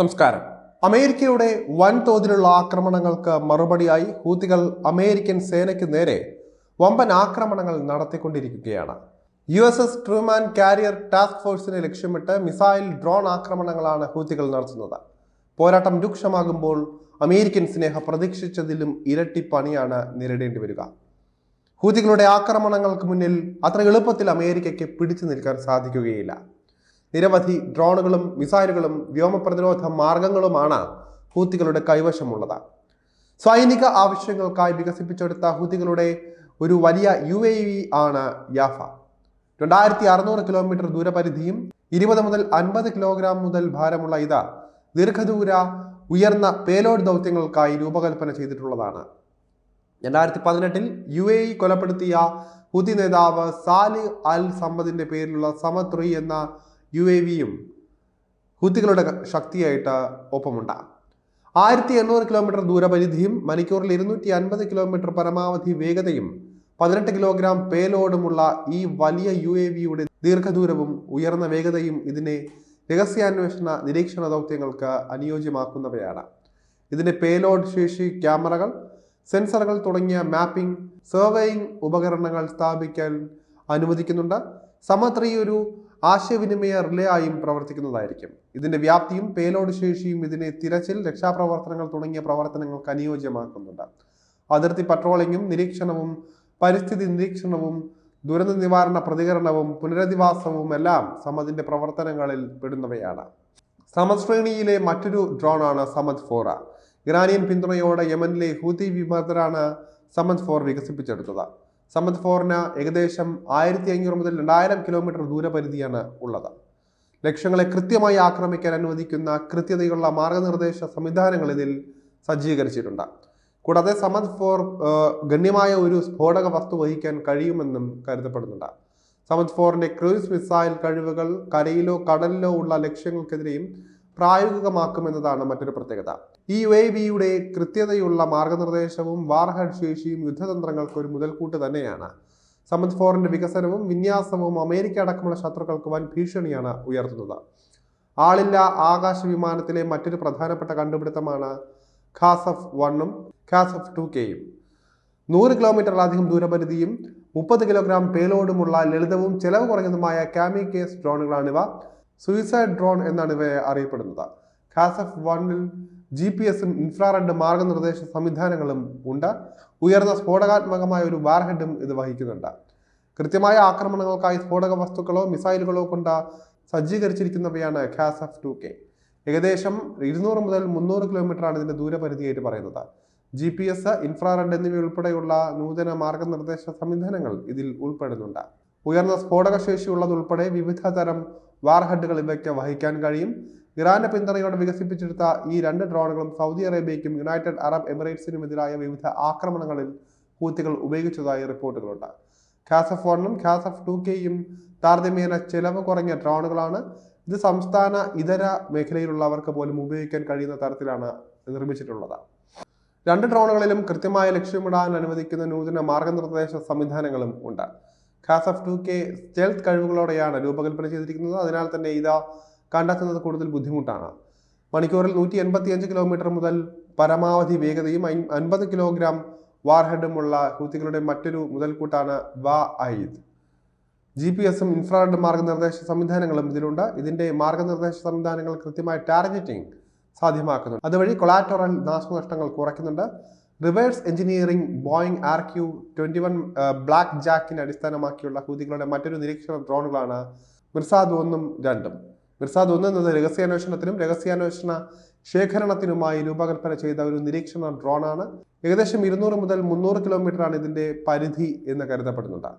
നമസ്കാരം. അമേരിക്കയുടെ വൻതോതിലുള്ള ആക്രമണങ്ങൾക്ക് മറുപടിയായി ഹൂത്തികൾ അമേരിക്കൻ സേനയ്ക്ക് നേരെ വമ്പൻ ആക്രമണങ്ങൾ നടത്തിക്കൊണ്ടിരിക്കുകയാണ്. U S S Truman carrier task ഫോഴ്സിനെ ലക്ഷ്യമിട്ട് മിസൈൽ ഡ്രോൺ ആക്രമണങ്ങളാണ് ഹൂത്തികൾ നടത്തുന്നത്. പോരാട്ടം രൂക്ഷമാകുമ്പോൾ അമേരിക്കൻ സ്നേഹ പ്രതീക്ഷിച്ചതിലും ഇരട്ടി പണിയാണ് നേരിടേണ്ടി വരിക. ഹൂതികളുടെ ആക്രമണങ്ങൾക്ക് മുന്നിൽ അത്ര എളുപ്പത്തിൽ അമേരിക്കയ്ക്ക് പിടിച്ചു നിൽക്കാൻ സാധിക്കുകയില്ല. നിരവധി ഡ്രോണുകളും മിസൈലുകളും വ്യോമ പ്രതിരോധ മാർഗങ്ങളുമാണ് ഹൂത്തികളുടെ കൈവശമുള്ളത്. സൈനിക ആവശ്യങ്ങൾക്കായി വികസിപ്പിച്ചെടുത്ത ഹൂത്തികളുടെ ഒരു വലിയ യു എ വി ആണ് യാഫ. രണ്ടായിരത്തി അറുന്നൂറ് കിലോമീറ്റർ ദൂരപരിധിയും ഇരുപത് മുതൽ അൻപത് കിലോഗ്രാം മുതൽ ഭാരമുള്ള ഇത് ദീർഘദൂര ഉയർന്ന പേലോഡ് ദൗത്യങ്ങൾക്കായി രൂപകൽപ്പന ചെയ്തിട്ടുള്ളതാണ്. രണ്ടായിരത്തി പതിനെട്ടിൽ യു എ ഇ കൊലപ്പെടുത്തിയ ഹുതി നേതാവ് സാലി അൽ സമ്പദിന്റെ പേരിലുള്ള സമത്രി എന്ന യു എ വിയും ഹുത്തികളുടെ ശക്തിയായിട്ട് ഒപ്പമുണ്ട്. ആയിരത്തി എണ്ണൂറ് കിലോമീറ്റർ ദൂരപരിധിയും മണിക്കൂറിൽ ഇരുന്നൂറ്റി അൻപത് കിലോമീറ്റർ പരമാവധി വേഗതയും പതിനെട്ട് കിലോഗ്രാം പേലോഡുമുള്ള ഈ വലിയ യു എ വിയുടെ ദീർഘദൂരവും ഉയർന്ന വേഗതയും ഇതിനെ രഹസ്യാന്വേഷണ നിരീക്ഷണ ദൗത്യങ്ങൾക്ക് അനുയോജ്യമാക്കുന്നവയാണ്. ഇതിന്റെ പേലോഡ് ശേഷി ക്യാമറകൾ സെൻസറുകൾ തുടങ്ങിയ മാപ്പിംഗ് സർവേയിങ് ഉപകരണങ്ങൾ സ്ഥാപിക്കാൻ അനുവദിക്കുന്നുണ്ട്. സമത്രി ഒരു ആശയവിനിമയ റിലേ ആയും പ്രവർത്തിക്കുന്നതായിരിക്കും. ഇതിന്റെ വ്യാപ്തിയും പേലോഡ് ശേഷിയും ഇതിനെ തിരച്ചിൽ രക്ഷാപ്രവർത്തനങ്ങൾ തുടങ്ങിയ പ്രവർത്തനങ്ങൾക്ക് അനുയോജ്യമാക്കുന്നുണ്ട്. അതിർത്തി പട്രോളിങ്ങും നിരീക്ഷണവും പരിസ്ഥിതി നിരീക്ഷണവും ദുരന്ത നിവാരണ പ്രതികരണവും പുനരധിവാസവും എല്ലാം സമതിന്റെ പ്രവർത്തനങ്ങളിൽ പെടുന്നവയാണ്. സമത് ശ്രേണിയിലെ മറ്റൊരു ഡ്രോണാണ് സമത് ഫോറ ഇറാനിയൻ പിന്തുണയോടെ യമനിലെ ഹൂതി വിമതരാണ് സമത് ഫോർ വികസിപ്പിച്ചെടുത്തത്. സമത് ഫോറിന് ഏകദേശം ആയിരത്തി അഞ്ഞൂറ് മുതൽ രണ്ടായിരം കിലോമീറ്റർ ദൂരപരിധിയാണ് ഉള്ളത്. ലക്ഷ്യങ്ങളെ കൃത്യമായി ആക്രമിക്കാൻ അനുവദിക്കുന്ന കൃത്യതയുള്ള മാർഗനിർദ്ദേശ സംവിധാനങ്ങൾ ഇതിൽ സജ്ജീകരിച്ചിട്ടുണ്ട്. കൂടാതെ സമത് ഫോർ ഗണ്യമായ ഒരു സ്ഫോടക വസ്തു വഹിക്കാൻ കഴിയുമെന്നും കരുതപ്പെടുന്നുണ്ട്. സമത് ഫോറിന്റെ ക്രൂയിസ് മിസൈൽ കഴിവുകൾ കരയിലോ കടലിലോ ഉള്ള ലക്ഷ്യങ്ങൾക്കെതിരെയും പ്രായോഗികമാക്കുമെന്നതാണ് മറ്റൊരു പ്രത്യേകത. ഈ യു എ വിയുടെ കൃത്യതയുള്ള മാർഗനിർദ്ദേശവും വാർഹഡ് ശേഷിയും യുദ്ധതന്ത്രങ്ങൾക്ക് ഒരു മുതൽക്കൂട്ട് തന്നെയാണ്. സമത് ഫോറിന്റെ വികസനവും വിന്യാസവും അമേരിക്ക അടക്കമുള്ള ശത്രുക്കൾക്ക് വൻ ഭീഷണിയാണ് ഉയർത്തുന്നത്. ആളില്ല ആകാശ വിമാനത്തിലെ മറ്റൊരു പ്രധാനപ്പെട്ട കണ്ടുപിടുത്തമാണ് ഖാസഫ് വണ്ണും ഖാസഫ് ടു കെയും. നൂറ് കിലോമീറ്ററിലധികം ദൂരപരിധിയും മുപ്പത് കിലോഗ്രാം പേലോഡുമുള്ള ലളിതവും ചെലവ് കുറഞ്ഞതുമായ കാമി കേസ് ഡ്രോണുകളാണിവ. സൂയിസൈഡ് ഡ്രോൺ എന്നാണ് ഇവയെ അറിയപ്പെടുന്നത്. കാസഫ് വണ്ണിൽ ജി പി എസും ഇൻഫ്രാറെഡ് മാർഗനിർദ്ദേശ സംവിധാനങ്ങളും ഉണ്ട്. ഉയർന്ന സ്ഫോടകാത്മകമായ ഒരു വാർഹെഡും ഇത് വഹിക്കുന്നുണ്ട്. കൃത്യമായ ആക്രമണങ്ങൾക്കായി സ്ഫോടക വസ്തുക്കളോ മിസൈലുകളോ കൊണ്ട് സജ്ജീകരിച്ചിരിക്കുന്നവയാണ് കാസഫ് ടു കെ ഏകദേശം ഇരുന്നൂറ് മുതൽ മുന്നൂറ് കിലോമീറ്ററാണ് ഇതിന്റെ ദൂരപരിധിയായിട്ട് പറയുന്നത്. ജി പി എസ് ഇൻഫ്രാറെഡ് എന്നിവയുൾപ്പെടെയുള്ള നൂതന മാർഗനിർദ്ദേശ സംവിധാനങ്ങൾ ഇതിൽ ഉൾപ്പെടുന്നുണ്ട്. ഉയർന്ന സ്ഫോടക ശേഷിയുള്ളതുൾപ്പെടെ വിവിധ തരം വാർഹെഡുകൾ ഇവയ്ക്ക് വഹിക്കാൻ കഴിയും. ഇറാന്റെ പിന്തുണയോടെ വികസിപ്പിച്ചെടുത്ത ഈ രണ്ട് ഡ്രോണുകളും സൗദി അറേബ്യയ്ക്കും യുണൈറ്റഡ് അറബ് എമിറേറ്റ്സിനുമെതിരായ വിവിധ ആക്രമണങ്ങളിൽ ഹൂത്തികൾ ഉപയോഗിച്ചതായി റിപ്പോർട്ടുകളുണ്ട്. ഖാസഫ് വണ്ണും ഖാസഫ് ടു കെയും താരതമ്യേന ചെലവ് കുറഞ്ഞ ഡ്രോണുകളാണ്. ഇത് സംസ്ഥാന ഇതര മേഖലയിലുള്ളവർക്ക് പോലും ഉപയോഗിക്കാൻ കഴിയുന്ന തരത്തിലാണ് നിർമ്മിച്ചിട്ടുള്ളത്. രണ്ട് ഡ്രോണുകളിലും കൃത്യമായ ലക്ഷ്യമിടാൻ അനുവദിക്കുന്ന നൂതന മാർഗനിർദ്ദേശ സംവിധാനങ്ങളും ഉണ്ട്. ഖാസഫ് ടു കെ സ്റ്റെൽത്ത് കഴിവുകളോടെയാണ് രൂപകൽപ്പന ചെയ്തിരിക്കുന്നത്. അതിനാൽ തന്നെ ഇത് കണ്ടെത്തുന്നത് കൂടുതൽ ബുദ്ധിമുട്ടാണ്. മണിക്കൂറിൽ നൂറ്റി എൺപത്തിയഞ്ച് കിലോമീറ്റർ മുതൽ പരമാവധി വേഗതയും അൻപത് കിലോഗ്രാം വാർഹെഡുമുള്ള ഹൂത്തികളുടെ മറ്റൊരു മുതൽക്കൂട്ടാണ് വാ ഐദ്. ജി പി എസും ഇൻഫ്രാറെഡ് മാർഗനിർദ്ദേശ സംവിധാനങ്ങളും ഇതിലുണ്ട്. ഇതിന്റെ മാർഗനിർദ്ദേശ സംവിധാനങ്ങൾ കൃത്യമായ ടാർഗറ്റിംഗ് സാധ്യമാക്കുന്നുണ്ട്. അതുവഴി കൊളാറ്ററൽ നാശനഷ്ടങ്ങൾ കുറയ്ക്കുന്നുണ്ട്. Reverse engineering Boeing R Q twenty one black ജാക്കിനെ അടിസ്ഥാനമാക്കിയുള്ള ഹൂതികളുടെ മറ്റൊരു നിരീക്ഷണ ഡ്രോണുകളാണ് മിർസാദ് ഒന്നും രണ്ടും. മിർസാദ് ഒന്ന് എന്നത് രഹസ്യാന്വേഷണത്തിനും രഹസ്യാന്വേഷണ ശേഖരണത്തിനുമായി രൂപകൽപ്പന ചെയ്ത ഒരു നിരീക്ഷണ ഡ്രോണാണ്. ഏകദേശം ഇരുന്നൂറ് മുതൽ മുന്നൂറ് കിലോമീറ്ററാണ് ഇതിന്റെ പരിധി എന്ന് കരുതപ്പെടുന്നുണ്ട്.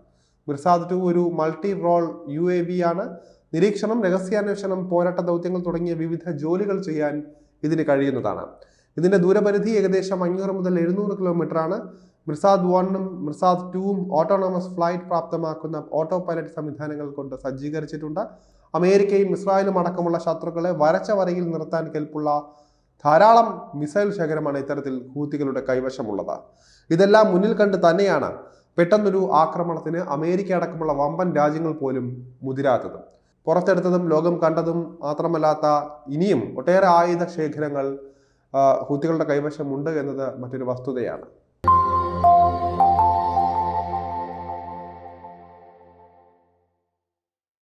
മിർസാദ് ടു ഒരു multi role U A V ആണ്. നിരീക്ഷണം രഹസ്യാന്വേഷണം പോരാട്ട ദൗത്യങ്ങൾ തുടങ്ങിയ വിവിധ ജോലികൾ ചെയ്യാൻ ഇതിന് കഴിയുന്നതാണ്. ഇതിന്റെ ദൂരപരിധി ഏകദേശം അഞ്ഞൂറ് മുതൽ എഴുന്നൂറ് കിലോമീറ്റർ ആണ് മിർസാദ് വണ്ണും മിർസാദ് ടൂവും ഓട്ടോണോമസ് ഫ്ലൈറ്റ് പ്രാപ്തമാക്കുന്ന ഓട്ടോ പൈലറ്റ് സംവിധാനങ്ങൾ കൊണ്ട് സജ്ജീകരിച്ചിട്ടുണ്ട്. അമേരിക്കയും ഇസ്രായേലും അടക്കമുള്ള ശത്രുക്കളെ വരച്ച വരയിൽ നിർത്താൻ കെൽപ്പുള്ള ധാരാളം മിസൈൽ ശേഖരമാണ് ഇത്തരത്തിൽ ഹൂത്തികളുടെ കൈവശമുള്ളത്. ഇതെല്ലാം മുന്നിൽ കണ്ട് തന്നെയാണ് പെട്ടെന്നൊരു ആക്രമണത്തിന് അമേരിക്ക അടക്കമുള്ള വമ്പൻ രാജ്യങ്ങൾ പോലും മുതിരാത്തത്. പുറത്തെടുത്തതും ലോകം കണ്ടതും മാത്രമല്ലാത്ത ഇനിയും ഒട്ടേറെ ആയുധ ശേഖരങ്ങൾ ഹൂത്തികളുടെ കൈവശമുണ്ട് എന്നത് മറ്റൊരു വസ്തുതയാണ്.